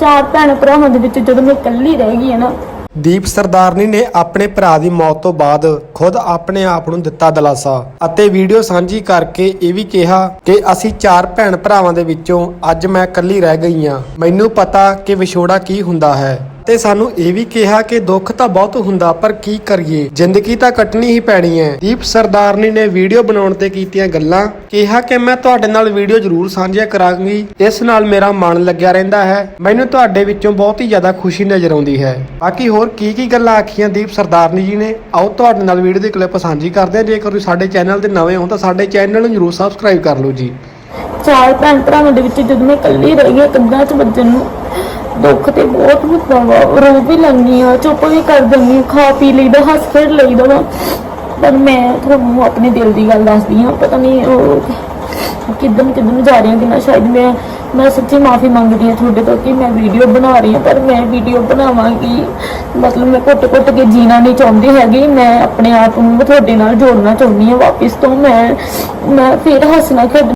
ਚਾਰ ਭੈਣ ਭਰਾਵਾਂ ਦੇ ਵਿੱਚ ਜਦੋਂ ਮੈਂ ਇਕੱਲੀ ਰਹਿ ਗਈ ਹਾਂ ਨਾ, ਦੀਪ ਸਰਦਾਰਨੀ ਨੇ ਆਪਣੇ ਭਰਾ ਦੀ ਮੌਤ ਤੋਂ ਬਾਅਦ ਖੁਦ ਆਪਣੇ ਆਪ ਨੂੰ ਦਿੱਤਾ ਦਲਾਸਾ ਅਤੇ ਵੀਡੀਓ ਸਾਂਝੀ ਕਰਕੇ ਇਹ ਵੀ ਕਿਹਾ ਕਿ ਅਸੀਂ ਚਾਰ ਭੈਣ ਭਰਾਵਾਂ ਦੇ ਵਿੱਚੋਂ ਅੱਜ ਮੈਂ ਇਕੱਲੀ ਰਹਿ ਗਈ ਹਾਂ। ਮੈਨੂੰ ਪਤਾ ਕਿ ਵਿਛੋੜਾ ਕੀ ਹੁੰਦਾ ਹੈ। ਤੇ ਸਾਨੂੰ ਇਹ ਵੀ ਕਿਹਾ ਕਿ ਦੁੱਖ ਤਾਂ ਬਹੁਤ ਹੁੰਦਾ, ਪਰ ਕੀ ਕਰੀਏ? ਜ਼ਿੰਦਗੀ ਤਾਂ ਕੱਟਣੀ ਹੀ ਪੈਣੀ ਹੈ। ਦੀਪ ਸਰਦਾਰਨੀ ਨੇ ਵੀਡੀਓ ਬਣਾਉਣ ਤੇ ਕੀਤੀਆਂ ਗੱਲਾਂ। ਕਿਹਾ ਕਿ ਮੈਂ ਤੁਹਾਡੇ ਨਾਲ ਵੀਡੀਓ ਜ਼ਰੂਰ ਸਾਂਝਾ ਕਰਾਂਗੀ। ਇਸ ਨਾਲ ਮੇਰਾ ਮਨ ਲੱਗਿਆ ਰਹਿੰਦਾ ਹੈ। ਮੈਨੂੰ ਤੁਹਾਡੇ ਵਿੱਚੋਂ ਬਹੁਤ ਹੀ ਜ਼ਿਆਦਾ ਖੁਸ਼ੀ ਨਜ਼ਰ ਆਉਂਦੀ ਹੈ। ਬਾਕੀ ਹੋਰ ਕੀ ਕੀ ਗੱਲਾਂ ਆਖੀਆਂ ਦੀਪ ਸਰਦਾਰਨੀ ਜੀ ਨੇ, ਆਓ ਤੁਹਾਡੇ ਨਾਲ ਵੀਡੀਓ ਦੀ ਕਲਿੱਪ ਸਾਂਝੀ ਕਰਦੇ ਹਾਂ। ਜੇਕਰ ਤੁਸੀਂ ਸਾਡੇ ਚੈਨਲ ਤੇ ਨਵੇਂ ਹੋ ਤਾਂ ਸਾਡੇ ਚੈਨਲ ਨੂੰ ਜ਼ਰੂਰ ਸਬਸਕ੍ਰਾਈਬ ਕਰ ਲਓ ਜੀ। ਚਾਰ ਭੈਣ ਭਰਾਵਾਂ ਦੇ ਵਿੱਚ ਜਦੋਂ ਮੈਂ ਇਕੱਲੀ ਰਹਿ ਗਈ ਕੰਧਾਂ 'ਚ ਵੱਜਣ ਨੂੰ ਦੁੱਖ ਤੇ ਬਹੁਤ ਹੁੰਦਾ ਵਾ। ਰੋ ਵੀ ਲੈਂਦੀ ਆ ਚੁੱਪ ਵੀ ਕਰ ਦਿੰਦੀ ਆ ਖਾ ਪੀ ਲਈਦਾ, ਹੱਸ ਖੇਡ ਲਈਦਾ ਵਾ। ਪਰ ਮੈਂ ਤੁਹਾਨੂੰ ਆਪਣੇ ਦਿਲ ਦੀ ਗੱਲ ਦੱਸਦੀ ਹਾਂ, ਪਤਾ ਨਹੀਂ ਉਹ ਕਿਦਨ ਕਿਦਨ ਜਾ ਰਹੀ ਕਿ ਨਾ, ਸ਼ਾਇਦ ਮੈਂ ਮੈਂ ਸੱਚੀ ਮਾਫੀ ਮੰਗਦੀ ਹਾਂ ਤੁਹਾਡੇ ਤੋਂ ਕਿ ਮੈਂ ਵੀਡੀਓ ਬਣਾ ਰਹੀ ਹਾਂ, ਪਰ ਮੈਂ ਵੀਡੀਓ ਬਣਾਵਾਂਗੀ। ਮਤਲਬ ਮੈਂ ਘੁੱਟ ਘੁੱਟ ਕੇ ਜੀਣਾ ਨਹੀਂ ਚਾਹੁੰਦੀ ਹੈਗੀ। ਮੈਂ ਆਪਣੇ ਆਪ ਨੂੰ ਤੁਹਾਡੇ ਨਾਲ ਜੋੜਨਾ ਚਾਹੁੰਦੀ ਹਾਂ, ਵਾਪਿਸ ਤੋਂ ਮੈਂ ਮੈਂ ਫਿਰ ਹੱਸਣਾ ਖੇਡ